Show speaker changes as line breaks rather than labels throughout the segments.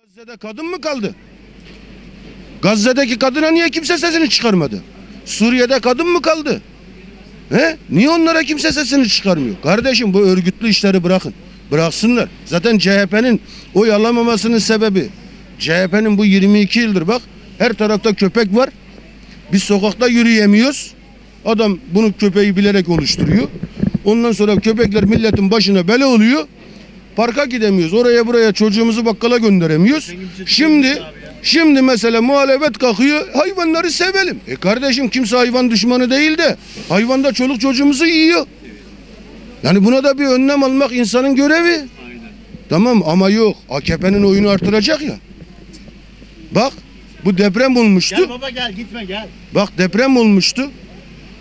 Gazze'de kadın mı kaldı? Gazze'deki kadına niye kimse sesini çıkarmadı? Suriye'de kadın mı kaldı? He? Niye onlara kimse sesini çıkarmıyor? Kardeşim bu örgütlü işleri bırakın. Bıraksınlar. Zaten CHP'nin oy alamamasının sebebi CHP'nin bu 22 yıldır bak her tarafta köpek var. Biz sokakta yürüyemiyoruz. Adam bunu köpeği bilerek oluşturuyor. Ondan sonra köpekler milletin başına bela oluyor. Parka gidemiyoruz. Oraya buraya çocuğumuzu bakkala gönderemiyoruz. Şimdi şimdi mesela muhalefet kalkıyor. Hayvanları sevelim. E kardeşim kimse hayvan düşmanı değil de hayvan da çoluk çocuğumuzu yiyor. Yani buna da bir önlem almak insanın görevi. Tamam ama yok. AKP'nin oyunu artıracak ya. Bak bu deprem olmuştu.
Gel baba gel gitme gel.
Bak deprem olmuştu.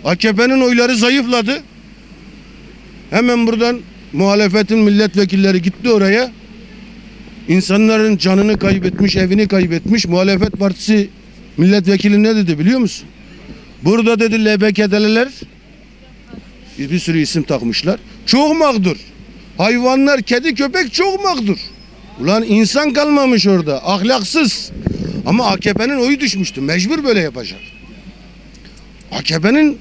AKP'nin oyları zayıfladı. Hemen buradan muhalefetin milletvekilleri gitti oraya. İnsanların canını kaybetmiş, evini kaybetmiş. Muhalefet partisi milletvekili ne dedi biliyor musun? Burada dedi LBK'deler bir sürü isim takmışlar. Çok mağdur. Hayvanlar, kedi, köpek çok mağdur. Ulan insan kalmamış orada. Ahlaksız. Ama AKP'nin oyu düşmüştü. Mecbur böyle yapacak. AKP'nin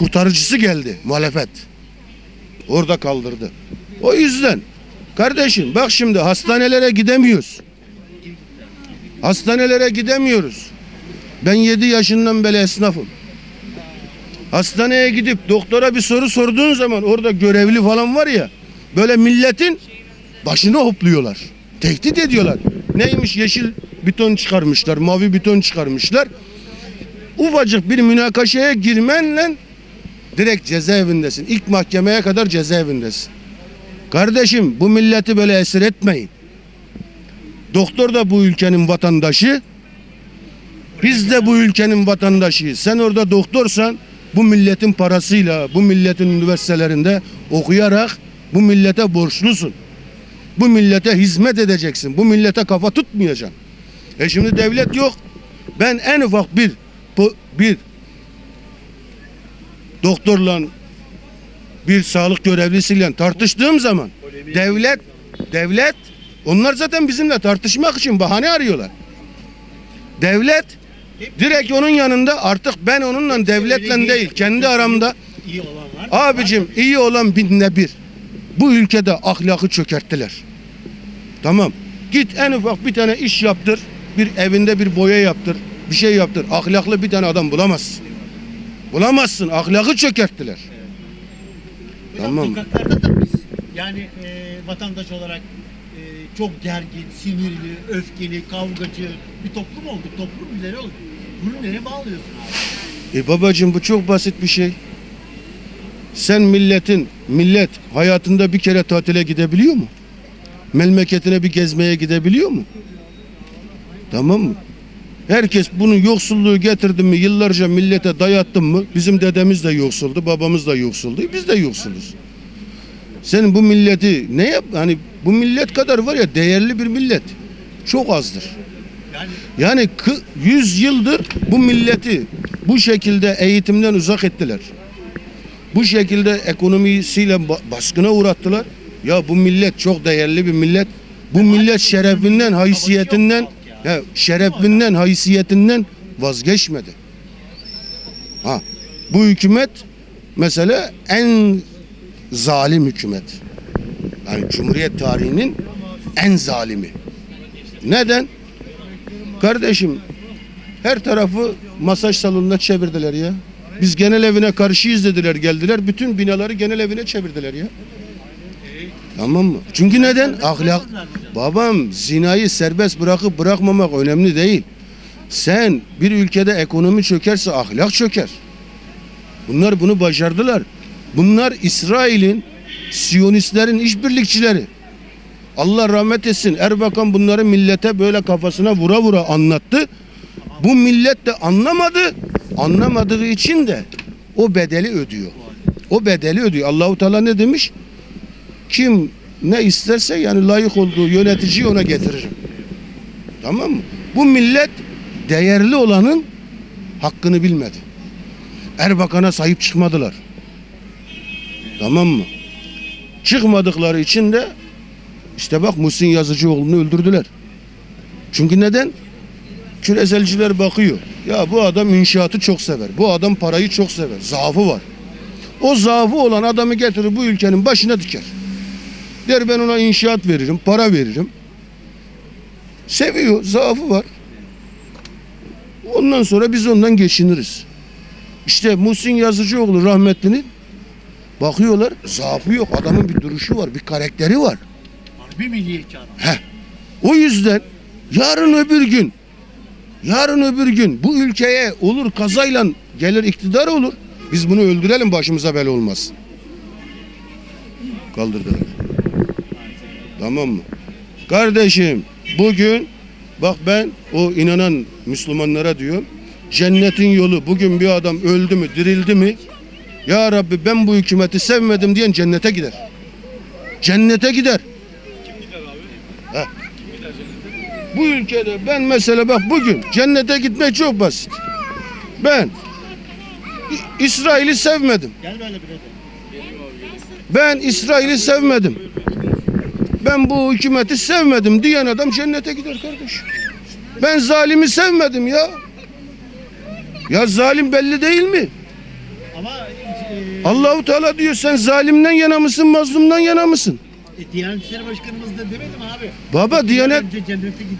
kurtarıcısı geldi muhalefet. Orada kaldırdı. O yüzden kardeşim bak şimdi hastanelere gidemiyoruz. Hastanelere gidemiyoruz. Ben 7 yaşından beri esnafım. Hastaneye gidip doktora bir soru sorduğun zaman orada görevli falan var ya böyle milletin başını hopluyorlar. Tehdit ediyorlar. Neymiş yeşil beton çıkarmışlar, mavi beton çıkarmışlar. Ufacık bir münakaşaya girmenle direkt cezaevindesin. İlk mahkemeye kadar cezaevindesin. Kardeşim bu milleti böyle esir etmeyin. Doktor da bu ülkenin vatandaşı. Biz de bu ülkenin vatandaşıyız. Sen orada doktorsan bu milletin parasıyla, bu milletin üniversitelerinde okuyarak bu millete borçlusun. Bu millete hizmet edeceksin. Bu millete kafa tutmayacaksın. E şimdi devlet yok. Ben en ufak bir bir doktorla bir sağlık görevlisiyle tartıştığım zaman devlet devlet onlar zaten bizimle tartışmak için bahane arıyorlar. Devlet direkt onun yanında artık ben onunla devletle değil kendi aramda
İyi olan var.
abicim iyi olan binde bir. Bu ülkede ahlakı çökerttiler. Tamam. Git en ufak bir tane iş yaptır. Bir evinde bir boya yaptır. Bir şey yaptır. Ahlaklı bir tane adam bulamazsın. Bulamazsın. Ahlakı çökerttiler.
Hocam
Tamam.
Sokaklarda da biz yani e, vatandaş olarak e, çok gergin, sinirli, öfkeli, kavgacı bir toplum olduk. Toplum birileri olduk. Bunu nereye bağlıyorsun abi?
E babacığım bu çok basit bir şey. Sen milletin, millet hayatında bir kere tatile gidebiliyor mu? Memleketine bir gezmeye gidebiliyor mu? Tamam mı? Herkes bunun yoksulluğu getirdi mi yıllarca millete dayattın mı? Bizim dedemiz de yoksuldu, babamız da yoksuldu. Biz de yoksuluz. Senin bu milleti ne yap? Hani bu millet kadar var ya değerli bir millet. Çok azdır.
Yani
Yani kı- 100 yıldır bu milleti bu şekilde eğitimden uzak ettiler. Bu şekilde ekonomisiyle ba- baskına uğrattılar. Ya bu millet çok değerli bir millet. Bu millet şerefinden, haysiyetinden, ya şerefinden, haysiyetinden vazgeçmedi. Ha, bu hükümet mesela en zalim hükümet. Yani Cumhuriyet tarihinin en zalimi. Neden? Kardeşim her tarafı masaj salonuna çevirdiler ya. Biz genel evine karşıyız dediler geldiler. Bütün binaları genel evine çevirdiler ya. Tamam mı? Çünkü neden? Ahlak. Babam zinayı serbest bırakıp bırakmamak önemli değil. Sen bir ülkede ekonomi çökerse ahlak çöker. Bunlar bunu başardılar. Bunlar İsrail'in Siyonistlerin işbirlikçileri. Allah rahmet etsin. Erbakan bunları millete böyle kafasına vura vura anlattı. Bu millet de anlamadı. Anlamadığı için de o bedeli ödüyor. O bedeli ödüyor. Allahu Teala ne demiş? Kim ne isterse yani layık olduğu yöneticiyi ona getiririm. Tamam mı? Bu millet değerli olanın hakkını bilmedi. Erbakan'a sahip çıkmadılar. Tamam mı? Çıkmadıkları için de işte bak Muhsin Yazıcıoğlu'nu öldürdüler. Çünkü neden? Küreselciler bakıyor. Ya bu adam inşaatı çok sever. Bu adam parayı çok sever. Zaafı var. O zaafı olan adamı getirir bu ülkenin başına diker. Der ben ona inşaat veririm, para veririm. Seviyor, zaafı var. Ondan sonra biz ondan geçiniriz. İşte Muhsin Yazıcıoğlu rahmetlinin bakıyorlar zaafı yok. Adamın bir duruşu var, bir karakteri var.
Harbi milliyetçi adam.
Heh. O yüzden yarın öbür gün yarın öbür gün bu ülkeye olur kazayla gelir iktidar olur. Biz bunu öldürelim başımıza bela olmaz. Kaldırdılar. Tamam mı? Kardeşim bugün bak ben o inanan Müslümanlara diyorum. Cennetin yolu bugün bir adam öldü mü dirildi mi ya Rabbi ben bu hükümeti sevmedim diyen cennete gider. Cennete gider. Bu ülkede ben mesela bak bugün cennete gitmek çok basit. Ben İ- İsrail'i sevmedim.
Gel böyle biraz.
Ben İsrail'i sevmedim. Ben bu hükümeti sevmedim diyen adam cennete gider kardeş. Ben zalimi sevmedim ya. Ya zalim belli değil mi?
Ama e,
Allahu Teala diyor sen zalimden yana mısın, mazlumdan yana mısın?
e, Diyanet İşleri Başkanımız da demedi mi abi?
Baba Diyanet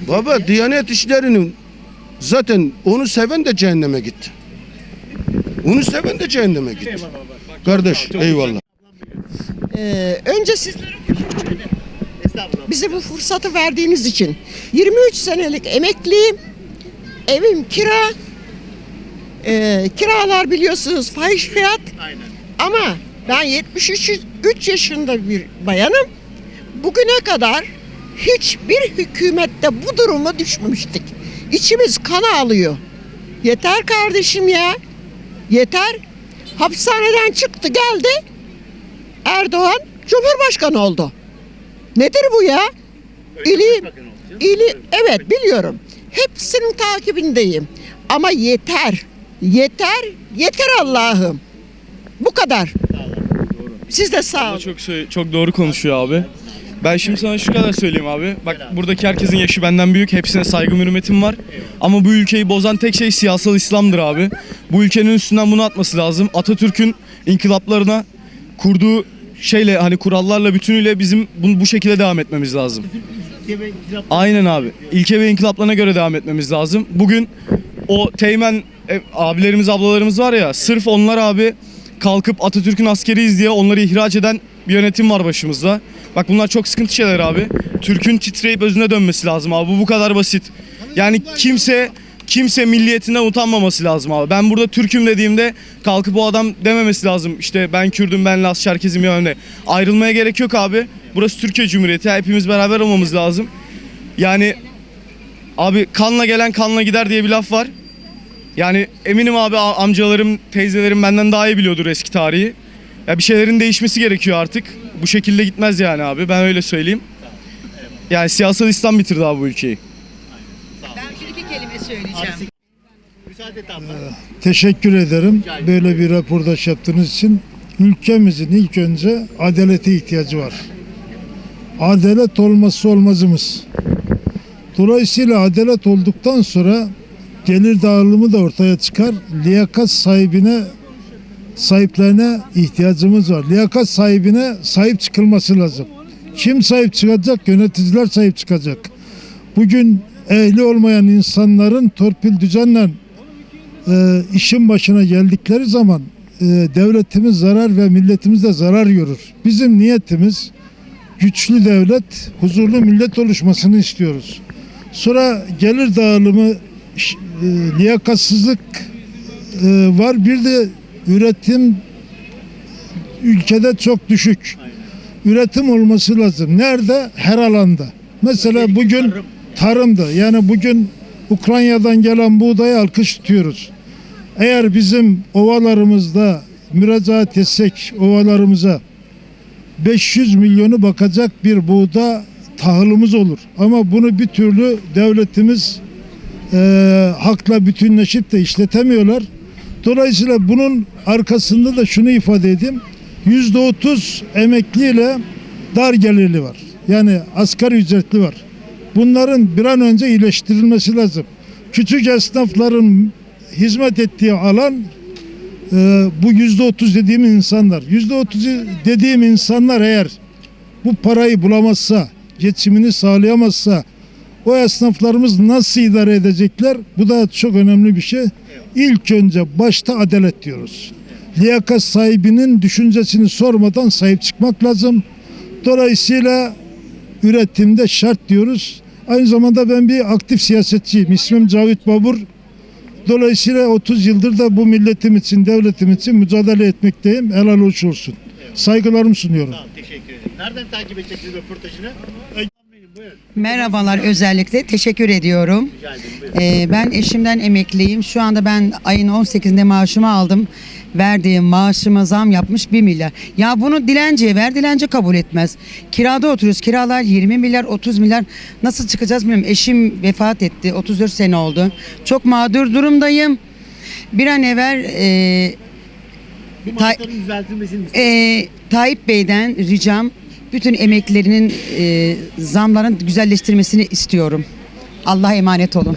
Baba
diye.
Diyanet işlerinin zaten onu seven de cehenneme gitti. Onu seven de cehenneme gitti.
Eyvallah baba.
Kardeş eyvallah.
Ee, önce sizlere. Bize bu fırsatı verdiğiniz için 23 senelik emekliyim. Evim kira. Ee, kiralar biliyorsunuz fahiş fiyat.
Aynen.
Ama ben 73 3 yaşında bir bayanım. Bugüne kadar hiçbir hükümette bu durumu düşmemiştik. İçimiz kan ağlıyor. Yeter kardeşim ya. Yeter. Hapishaneden çıktı geldi. Erdoğan Cumhurbaşkanı oldu. Nedir bu ya? İli, ili, evet biliyorum. Hepsinin takibindeyim. Ama yeter. Yeter. Yeter Allah'ım. Bu kadar. Siz de sağ olun.
çok çok doğru konuşuyor abi. Ben şimdi sana şu kadar söyleyeyim abi. Bak buradaki herkesin yaşı benden büyük. Hepsine saygım hürmetim var. Ama bu ülkeyi bozan tek şey siyasal İslam'dır abi. Bu ülkenin üstünden bunu atması lazım. Atatürk'ün inkılaplarına kurduğu şeyle hani kurallarla bütünüyle bizim bunu bu şekilde devam etmemiz lazım. Aynen abi. İlke ve inkılaplarına göre devam etmemiz lazım. Bugün o teğmen e, abilerimiz ablalarımız var ya sırf onlar abi kalkıp Atatürk'ün askeriyiz diye onları ihraç eden bir yönetim var başımızda. Bak bunlar çok sıkıntı şeyler abi. Türk'ün titreyip özüne dönmesi lazım abi. Bu bu kadar basit. Yani kimse kimse milliyetinden utanmaması lazım abi. Ben burada Türk'üm dediğimde kalkıp o adam dememesi lazım. İşte ben Kürdüm, ben Laz, Çerkezim ya öyle. Ayrılmaya gerek yok abi. Burası Türkiye Cumhuriyeti. Hepimiz beraber olmamız lazım. Yani abi kanla gelen kanla gider diye bir laf var. Yani eminim abi amcalarım, teyzelerim benden daha iyi biliyordur eski tarihi. Ya bir şeylerin değişmesi gerekiyor artık. Bu şekilde gitmez yani abi. Ben öyle söyleyeyim. Yani siyasal İslam bitirdi abi bu ülkeyi.
Ben bir iki kelime söyleyeceğim.
Müsaade et abla.
Teşekkür ederim böyle bir röportaj yaptığınız için. Ülkemizin ilk önce adalete ihtiyacı var. Adalet olmazsa olmazımız. Dolayısıyla adalet olduktan sonra gelir dağılımı da ortaya çıkar. Liyakat sahibine sahiplerine ihtiyacımız var. Liyakat sahibine sahip çıkılması lazım. Kim sahip çıkacak? Yöneticiler sahip çıkacak. Bugün ehli olmayan insanların torpil düzenle e, işin başına geldikleri zaman e, devletimiz zarar ve milletimiz de zarar görür. Bizim niyetimiz güçlü devlet, huzurlu millet oluşmasını istiyoruz. Sonra gelir dağılımı, e, liyakatsızlık e, var. Bir de üretim ülkede çok düşük. Üretim olması lazım. Nerede? Her alanda. Mesela bugün
tarım.
tarımda. Yani bugün Ukrayna'dan gelen buğdaya alkış tutuyoruz. Eğer bizim ovalarımızda müracaat etsek ovalarımıza 500 milyonu bakacak bir buğda tahılımız olur. Ama bunu bir türlü devletimiz e, hakla bütünleşip de işletemiyorlar. Dolayısıyla bunun arkasında da şunu ifade edeyim. Yüzde otuz emekliyle dar gelirli var. Yani asgari ücretli var. Bunların bir an önce iyileştirilmesi lazım. Küçük esnafların hizmet ettiği alan e, bu yüzde otuz dediğim insanlar. Yüzde otuz dediğim insanlar eğer bu parayı bulamazsa, geçimini sağlayamazsa o esnaflarımız nasıl idare edecekler? Bu da çok önemli bir şey. İlk önce başta adalet diyoruz. Liyakat sahibinin düşüncesini sormadan sahip çıkmak lazım. Dolayısıyla üretimde şart diyoruz. Aynı zamanda ben bir aktif siyasetçiyim. İsmim Cavit Babur. Dolayısıyla 30 yıldır da bu milletim için, devletim için mücadele etmekteyim. Helal hoş olsun. Saygılarımı sunuyorum.
Tamam teşekkür ederim. Nereden takip edeceksiniz röportajını? Benim buyurun.
Merhabalar özellikle teşekkür ediyorum. Ee, ben eşimden emekliyim. Şu anda ben ayın 18'inde maaşımı aldım. Verdiğim maaşıma zam yapmış 1 milyar. Ya bunu dilenciye ver, dilenci kabul etmez. Kirada oturuyoruz. Kiralar 20 milyar, 30 milyar. Nasıl çıkacağız bilmiyorum. Eşim vefat etti. 34 sene oldu. Çok mağdur durumdayım. Bir an evvel e,
Bu
Ta-
maaşların düzeltilmesini istiyorum.
e, Tayyip Bey'den ricam bütün emeklilerinin e, zamların güzelleştirmesini istiyorum. Allah'a emanet olun.